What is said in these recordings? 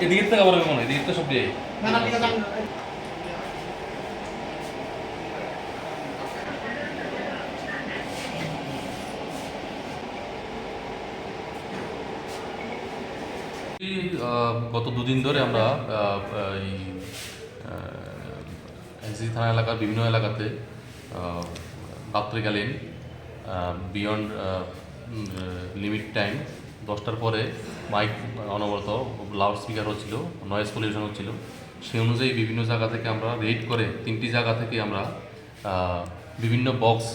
এদিকের থেকে আবার মনে এদিকের থেকে সব দিয়ে গত দুদিন ধরে আমরা এই এনসিসি থানা এলাকার বিভিন্ন এলাকাতে রাত্রিকালীন বিয়ন্ড লিমিট টাইম দশটার পরে মাইক অনবরত লাউড স্পিকার হচ্ছিল নয়েজ পলিউশন হচ্ছিল। সেই অনুযায়ী বিভিন্ন জায়গা থেকে আমরা রেড করে তিনটি জায়গা থেকে আমরা বিভিন্ন বক্স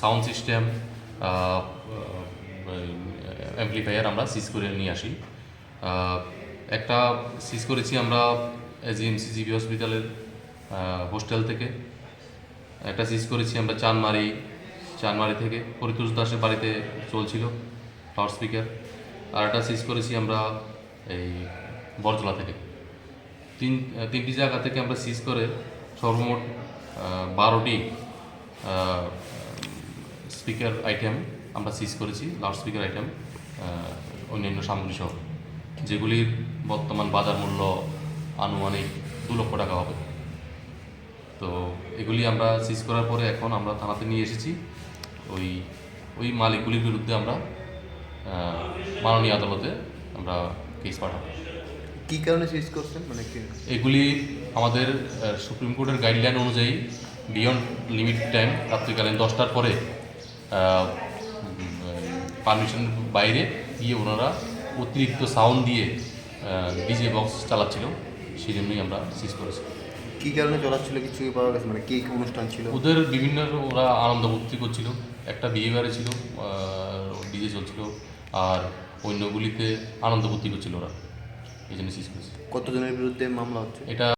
সাউন্ড সিস্টেম অ্যাম্পলিফায়ার আমরা সিজ করে নিয়ে আসি। একটা সিজ করেছি আমরা এজিএমসি জিবি হসপিটালের হোস্টেল থেকে। একটা সিজ করেছি আমরা চানমারি চানমারি থেকে। পরিতোষ দাসের বাড়িতে চলছিল। Loud speaker. আর একটা সিজ করেছি আমরা এই বরতলা থেকে। তিন, তিনটি জায়গা থেকে আমরা সিজ করে সর্বমোট বারোটি স্পিকার আইটেম আমরা সিজ করেছি লাউড স্পিকার আইটেম অন্যান্য সামগ্রী সহ। যেগুলির বর্তমান বাজার মূল্য আনুমানিক দু লক্ষ টাকা হবে। তো এগুলি আমরা সিজ করার পরে এখন আমরা থানাতে নিয়ে এসেছি। ওই ওই মালিকগুলির বিরুদ্ধে আমরা মাননীয় আদালতে আমরা কেস পাঠাবো। কি কারণে সিজ করছেন? মানে এগুলি আমাদের সুপ্রিম কোর্টের গাইডলাইন অনুযায়ী বিয়ন্ড লিমিট টাইম রাত্রিকালীন দশটার পরে পারমিশন বাইরে গিয়ে ওনারা অতিরিক্ত সাউন্ড দিয়ে ডিজে বক্স চালাচ্ছিল সেই জন্যই আমরা সিজ করেছি। কী কারণে চলাচ্ছিল? কিছু পাওয়া গেছে? মানে কি কি অনুষ্ঠান ছিল? ওদের বিভিন্ন ওরা আনন্দ ভর্তি করছিল। একটা বিয়ে ছিল ডিজে চলছিল আর অন্যগুলিতে আনন্দ বুদ্ধি করছিল ওরা। এই জন্য সিজ করেছি। কতজনের বিরুদ্ধে মামলা হচ্ছে? এটা